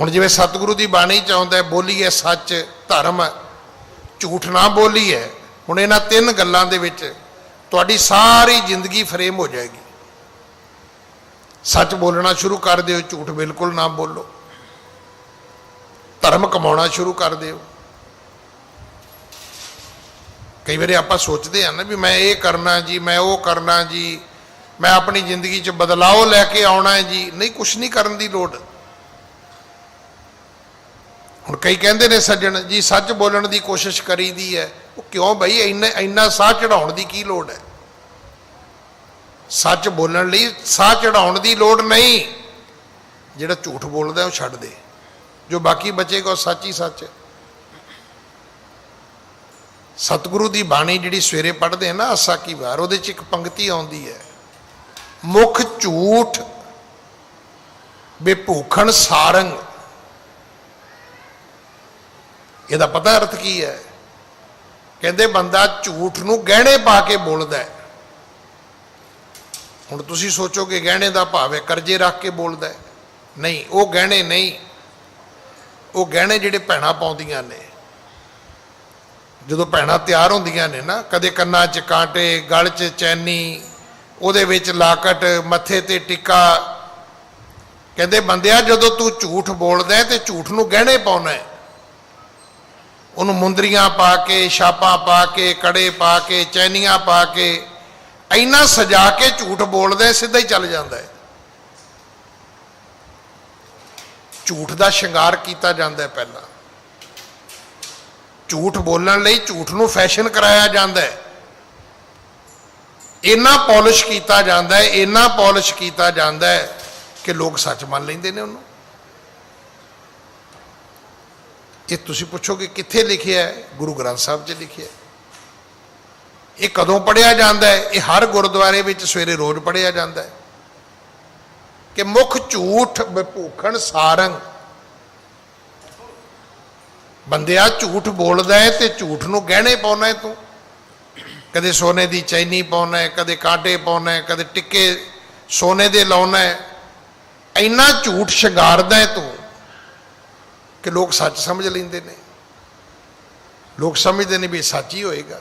ਹੁਣ ਜਿਵੇਂ ਸਤਿਗੁਰੂ ਦੀ ਬਾਣੀ ਚ ਆਉਂਦਾ ਹੈ, ਬੋਲੀਏ ਸੱਚ ਧਰਮ ਝੂਠ ਨਾ ਬੋਲੀਏ ਹੁਣ ਇਹਨਾਂ ਤਿੰਨ ਗੱਲਾਂ ਦੇ ਵਿੱਚ ਤੁਹਾਡੀ ਸਾਰੀ ਜ਼ਿੰਦਗੀ ਫਰੇਮ ਹੋ ਜਾਏਗੀ। ਸੱਚ ਬੋਲਣਾ ਸ਼ੁਰੂ ਕਰ ਦਿਓ ਝੂਠ ਬਿਲਕੁਲ ਨਾ ਬੋਲੋ। ਧਰਮ ਕਮਾਉਣਾ ਸ਼ੁਰੂ ਕਰ ਦਿਓ। ਕਈ ਵਾਰੀ ਆਪਾਂ ਸੋਚਦੇ ਆ ਨਾ ਵੀ ਮੈਂ ਇਹ ਕਰਨਾ ਜੀ ਮੈਂ ਉਹ ਕਰਨਾ ਜੀ ਮੈਂ ਆਪਣੀ ਜ਼ਿੰਦਗੀ 'ਚ ਬਦਲਾਅ ਲੈ ਕੇ ਆਉਣਾ ਹੈ ਜੀ ਨਹੀਂ ਕੁਛ ਨਹੀਂ ਕਰਨ ਦੀ ਲੋੜ। ਹੁਣ ਕਈ ਕਹਿੰਦੇ ਨੇ ਸੱਜਣ, ਜੀ ਸੱਚ ਬੋਲਣ ਦੀ ਕੋਸ਼ਿਸ਼ ਕਰੀਦੀ ਹੈ। ਉਹ ਕਿਉਂ ਬਈ, ਇੰਨਾ ਇੰਨਾ ਸਾਹ ਚੜਾਉਣ ਦੀ ਕੀ ਲੋੜ ਹੈ? ਸੱਚ ਬੋਲਣ ਲਈ ਸਾਹ ਚੜਾਉਣ ਦੀ ਲੋੜ ਨਹੀਂ। ਜਿਹੜਾ ਝੂਠ ਬੋਲਦਾ, ਉਹ ਛੱਡ ਦੇ। ਜੋ ਬਾਕੀ ਬਚੇਗਾ, ਉਹ ਸੱਚ ਹੀ ਸੱਚ ਹੈ। ਸਤਿਗੁਰੂ ਦੀ ਬਾਣੀ ਜਿਹੜੀ ਸਵੇਰੇ ਪੜ੍ਹਦੇ ਆ ਨਾ, ਆਸਾ ਕੀ ਵਾਰ, ਉਹਦੇ ਚ ਇੱਕ ਪੰਕਤੀ ਆਉਂਦੀ ਹੈ। ਮੁਖ ਝੂਠ, ਬੇਭੂਖਣ ਸਾਰੰਗ। ਇਹਦਾ ਪਤਾ ਅਰਥ ਕੀ ਹੈ? ਕਹਿੰਦੇ ਬੰਦਾ ਝੂਠ ਨੂੰ ਗਹਿਣੇ ਪਾ ਕੇ ਬੋਲਦਾ ਹੈ। ਹੁਣ ਤੁਸੀਂ ਸੋਚੋਗੇ ਗਹਿਣੇ ਦਾ ਭਾਵ ਹੈ, ਕਰਜ਼ੇ ਰੱਖ ਕੇ ਬੋਲਦਾ ਹੈ। ਨਹੀਂ, ਉਹ ਗਹਿਣੇ ਨਹੀਂ। ਉਹ ਗਹਿਣੇ ਜਿਹੜੇ ਭੈਣਾਂ ਪਾਉਂਦੀਆਂ ਨੇ। ਜਦੋਂ ਭੈਣਾਂ ਤਿਆਰ ਹੁੰਦੀਆਂ ਨੇ ਨਾ, ਕਦੇ ਕੰਨਾਂ 'ਚ ਕਾਂਟੇ, ਗਲ 'ਚ ਚੈਨੀ, ਉਹਦੇ ਵਿੱਚ ਲਾਕਟ, ਮੱਥੇ ਤੇ ਟਿੱਕਾ। ਕਹਿੰਦੇ ਬੰਦਿਆ, ਜਦੋਂ ਤੂੰ ਝੂਠ ਬੋਲਦਾ ਹੈ ਤੇ ਝੂਠ ਨੂੰ ਗਹਿਣੇ ਪਾਉਣਾ ਹੈ। ਉਹਨੂੰ ਮੁੰਦਰੀਆਂ ਪਾ ਕੇ, ਛਾਪਾਂ ਪਾ ਕੇ, ਕੜੇ ਪਾ ਕੇ, ਚੈਨੀਆਂ ਪਾ ਕੇ, ਇੰਨਾ ਸਜਾ ਕੇ ਝੂਠ ਬੋਲਦੇ ਸਿੱਧਾ ਹੀ ਚੱਲ ਜਾਂਦਾ ਹੈ। ਝੂਠ ਦਾ ਸ਼ਿੰਗਾਰ ਕੀਤਾ ਜਾਂਦਾ ਹੈ ਪਹਿਲਾਂ। ਝੂਠ ਬੋਲਣ ਲਈ ਝੂਠ ਨੂੰ ਫੈਸ਼ਨ ਕਰਾਇਆ ਜਾਂਦਾ ਹੈ। ਇੰਨਾ ਪਾਲਿਸ਼ ਕੀਤਾ ਜਾਂਦਾ ਹੈ, ਇੰਨਾ ਪਾਲਿਸ਼ ਕੀਤਾ ਜਾਂਦਾ ਹੈ ਕਿ ਲੋਕ ਸੱਚ ਮੰਨ ਲੈਂਦੇ ਨੇ ਉਹਨੂੰ। ਇਹ ਤੁਸੀਂ ਪੁੱਛੋਗੇ ਕਿੱਥੇ ਲਿਖਿਆ ਹੈ, ਗੁਰੂ ਗ੍ਰੰਥ ਸਾਹਿਬ 'ਚ ਲਿਖਿਆ ਇਹ ਕਦੋਂ ਪੜਿਆ ਜਾਂਦਾ ਹੈ? ਇਹ ਹਰ ਗੁਰਦੁਆਰੇ ਵਿੱਚ ਸਵੇਰੇ ਰੋਜ਼ ਪੜਿਆ ਜਾਂਦਾ ਹੈ। ਕਿ ਮੁਖ ਝੂਠ ਵਿਭੂਖਣ ਸਾਰੰਗ। ਬੰਦਿਆ ਝੂਠ ਬੋਲਦਾ ਹੈ ਤੇ ਝੂਠ ਨੂੰ ਗਹਿਣੇ ਪਾਉਣਾ ਹੈ ਤੂੰ। ਕਦੇ ਸੋਨੇ ਦੀ ਚੈਨੀ ਪਾਉਣਾ ਹੈ, ਕਦੇ ਕਾਂਟੇ ਪਾਉਣਾ ਹੈ, ਕਦੇ ਟਿੱਕੇ ਸੋਨੇ ਦੇ ਲਾਉਣਾ ਹੈ। ਇੰਨਾ ਝੂਠ ਸ਼ਿੰਗਾਰਦਾ ਹੈ ਤੂੰ। ਕਿ ਲੋਕ ਸੱਚ ਸਮਝ ਲੈਂਦੇ ਨੇ। ਲੋਕ ਸਮਝਦੇ ਨੇ ਵੀ ਇਹ ਸੱਚ ਹੀ ਹੋਏਗਾ।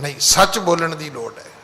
ਨਹੀਂ, ਸੱਚ ਬੋਲਣ ਦੀ ਲੋੜ ਹੈ।